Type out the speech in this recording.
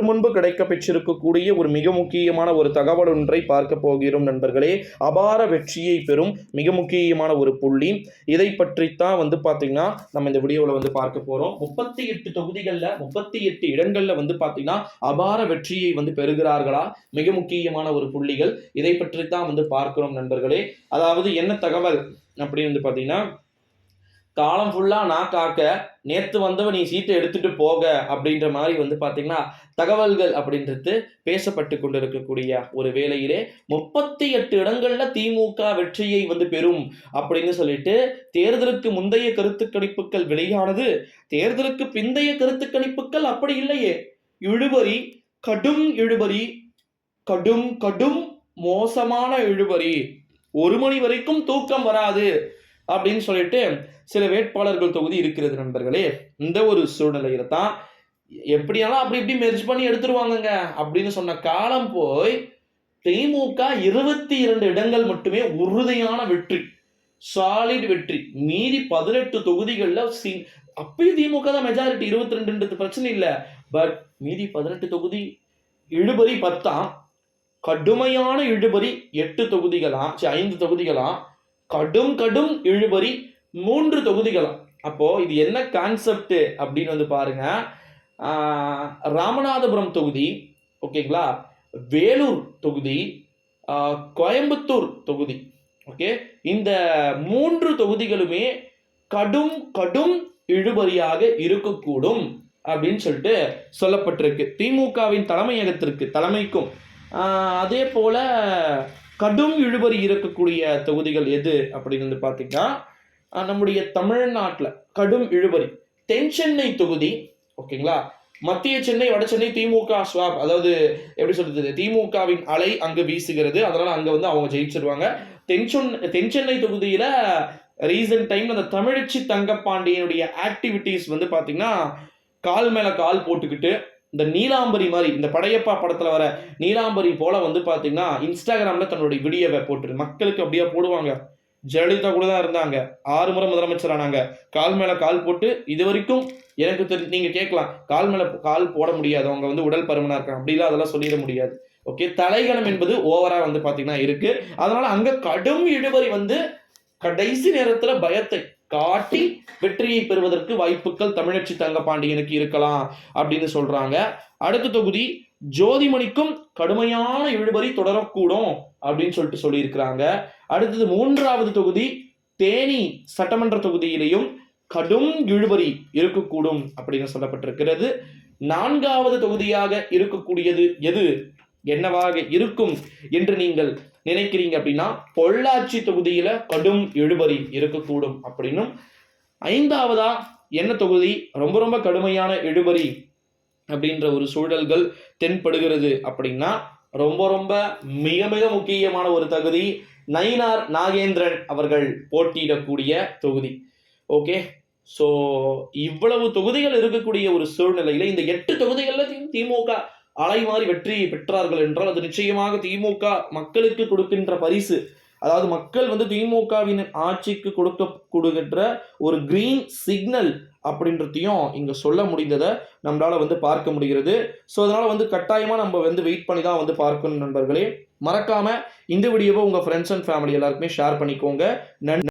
சற்று முன்பு கிடைக்க பெற்றிருக்கக்கூடிய ஒரு மிக முக்கியமான ஒரு தகவல் ஒன்றை பார்க்க போகிறோம் நண்பர்களே. அபார வெற்றியை பெறும் மிக முக்கியமான ஒரு புள்ளி. இதை பற்றித்தான் வந்து பார்த்தீங்கன்னா நம்ம இந்த வீடியோவில் வந்து பார்க்க போகிறோம் முப்பத்தி எட்டு தொகுதிகளில் முப்பத்தி எட்டு இடங்களில் வந்து பார்த்தீங்கன்னா அபார வெற்றியை வந்து பெறுகிறார்களா? மிக முக்கியமான ஒரு புள்ளிகள். இதை பற்றித்தான் வந்து பார்க்கிறோம் நண்பர்களே. அதாவது என்ன தகவல் அப்படின்னு வந்து பார்த்தீங்கன்னா காலம் ஃபுல்லாக நான் காக்க நேற்று வந்தவன் நீ சீட்டை எடுத்துகிட்டு போக அப்படின்ற மாதிரி வந்து பார்த்தீங்கன்னா தகவல்கள் அப்படின்றது பேசப்பட்டு கொண்டிருக்கக்கூடிய ஒரு வேலையிலே முப்பத்தி எட்டு இடங்களில் திமுக வெற்றியை வந்து பெறும் அப்படின்னு சொல்லிட்டு தேர்தலுக்கு முந்தைய கருத்து கணிப்புகள் வெளியானது. தேர்தலுக்கு பிந்தைய கருத்து கணிப்புகள் அப்படி இல்லையே. இழுபறி கடும் இழுபறி கடும் கடும் மோசமான இழுபறி. ஒரு மணி வரைக்கும் தூக்கம் வராது. அப்படின்னு சொல்லிட்டு சில வேட்பாளர்கள் தொகுதி இருக்கிறது நண்பர்களே இந்த ஒரு சூழ்நிலையில தான் எப்படியெல்லாம் அப்படி இப்படி மெர்ஜ் பண்ணி எடுத்துருவாங்கங்க அப்படின்னு சொன்ன காலம் போய் திமுக இருபத்தி இரண்டு இடங்கள் மட்டுமே உறுதியான வெற்றி சாலிட் வெற்றி. மீதி பதினெட்டு தொகுதிகளில் சி அப்பயும் திமுக தான் மெஜாரிட்டி இருபத்தி ரெண்டுன்றது பிரச்சனை இல்லை. பட் மீதி பதினெட்டு தொகுதி இழுபறி பத்தாம். கடுமையான இழுபறி எட்டு தொகுதிகளாம் சரி, ஐந்து தொகுதிகளாம் கடும் கடும் இழுபறி மூன்று தொகுதிகளாம். அப்போ இது என்ன கான்செப்ட் அப்படின்னு வந்து பாருங்க. ராமநாதபுரம் தொகுதி ஓகேங்களா வேலூர் தொகுதி கோயம்புத்தூர் தொகுதி ஓகே இந்த மூன்று தொகுதிகளுமே கடும் கடும் இழுபறியாக இருக்கக்கூடும் அப்படின்னு சொல்லிட்டு சொல்லப்பட்டிருக்கு. திமுகவின் தலைமையகத்திற்கு தலைமைக்கும். அதே போல கடும் இழுபறி இருக்கக்கூடிய தொகுதிகள் எது அப்படின்னு வந்து பார்த்தீங்கன்னா நம்முடைய தமிழ்நாட்டில் கடும் இழுபறி. தென் சென்னை தொகுதி ஓகேங்களா? மத்திய சென்னை வட சென்னை திமுக ஸ்வாப். அதாவது எப்படி சொல்றது? திமுகவின் அலை அங்கே வீசுகிறது. அதனால அங்கே வந்து அவங்க ஜெயிச்சிருவாங்க. தென்சொன் தென்சென்னை தென் சென்னை தொகுதியில ரீசன்ட் டைம் அந்த தமிழச்சி தங்கப்பாண்டியனுடைய ஆக்டிவிட்டீஸ் வந்து பார்த்தீங்கன்னா கால் மேலே கால் போட்டுக்கிட்டு இந்த நீலாம்பரி மாதிரி இந்த படையப்பா படத்தில் வர நீலாம்பரி போல வந்து பார்த்தீங்கன்னா இன்ஸ்டாகிராமில் தன்னுடைய வீடியோவை போட்டு மக்களுக்கு அப்படியே போடுவாங்க. ஜெயலலிதா கூட தான் இருந்தாங்க. ஆறு முறை முதலமைச்சர் ஆனாங்க. கால் மேலே கால் போட்டு இது வரைக்கும் எனக்கு தெரிஞ்சு நீங்கள் கேட்கலாம். கால் மேலே கால் போட முடியாது. அவங்க வந்து உடல் பருமனாக இருக்காங்க. அப்படிலாம் அதெல்லாம் சொல்லிட முடியாது. ஓகே? தலைகணம் என்பது ஓவராக வந்து பார்த்தீங்கன்னா இருக்குது அதனால் அங்கே கடும் இழுபறி வந்து கடைசி நேரத்தில் பயத்தை காட்டி வெற்றியை பெறுவதற்கு வாய்ப்புகள் தமிழச்சி தங்கப்பாண்டியனுக்கு இருக்கலாம் அப்படின்னு சொல்றாங்க. அடுத்த தொகுதி ஜோதிமணிக்கும் கடுமையான இழுபறி தொடரக்கூடும் அப்படின்னு சொல்லிட்டு சொல்லியிருக்கிறாங்க. அடுத்தது மூன்றாவது தொகுதி தேனி சட்டமன்ற தொகுதியிலையும் கடும் இழுபறி இருக்கக்கூடும் அப்படின்னு சொல்லப்பட்டிருக்கிறது. நான்காவது தொகுதியாக இருக்கக்கூடியது எது? என்னவாக இருக்கும் என்று நீங்கள் நினைக்கிறீங்க அப்படின்னா பொள்ளாச்சி தொகுதியில கடும் இழுபறி இருக்கக்கூடும் அப்படின்னும் ஐந்தாவதா என்ன தொகுதி? ரொம்ப ரொம்ப கடுமையான இழுபறி அப்படின்ற ஒரு சூழல்கள் தென்படுகிறது அப்படின்னா ரொம்ப ரொம்ப மிக மிக முக்கியமான ஒரு தகுதி நயினார் நாகேந்திரன் அவர்கள் போட்டியிடக்கூடிய தொகுதி. ஓகே? ஸோ இவ்வளவு தொகுதிகள் இருக்கக்கூடிய ஒரு சூழ்நிலையில் இந்த எட்டு தொகுதிகளில் திமுக அலை மாறி வெற்றியை பெற்றார்கள் என்றால் அது நிச்சயமாக திமுக மக்களுக்கு கொடுக்கின்ற பரிசு. அதாவது மக்கள் வந்து திமுகவின் ஆட்சிக்கு கொடுக்க கொடுக்கின்ற ஒரு கிரீன் சிக்னல் அப்படின்றதையும் இங்க சொல்ல முடிந்ததை நம்மளால வந்து பார்க்க முடிகிறது. ஸோ அதனால வந்து கட்டாயமா நம்ம வந்து வெயிட் பண்ணி தான் வந்து பார்க்கணும் நண்பர்களே. மறக்காம இந்த வீடியோவை உங்க ஃப்ரெண்ட்ஸ் அண்ட் ஃபேமிலி எல்லாருக்குமே ஷேர் பண்ணிக்கோங்க. நன்றி.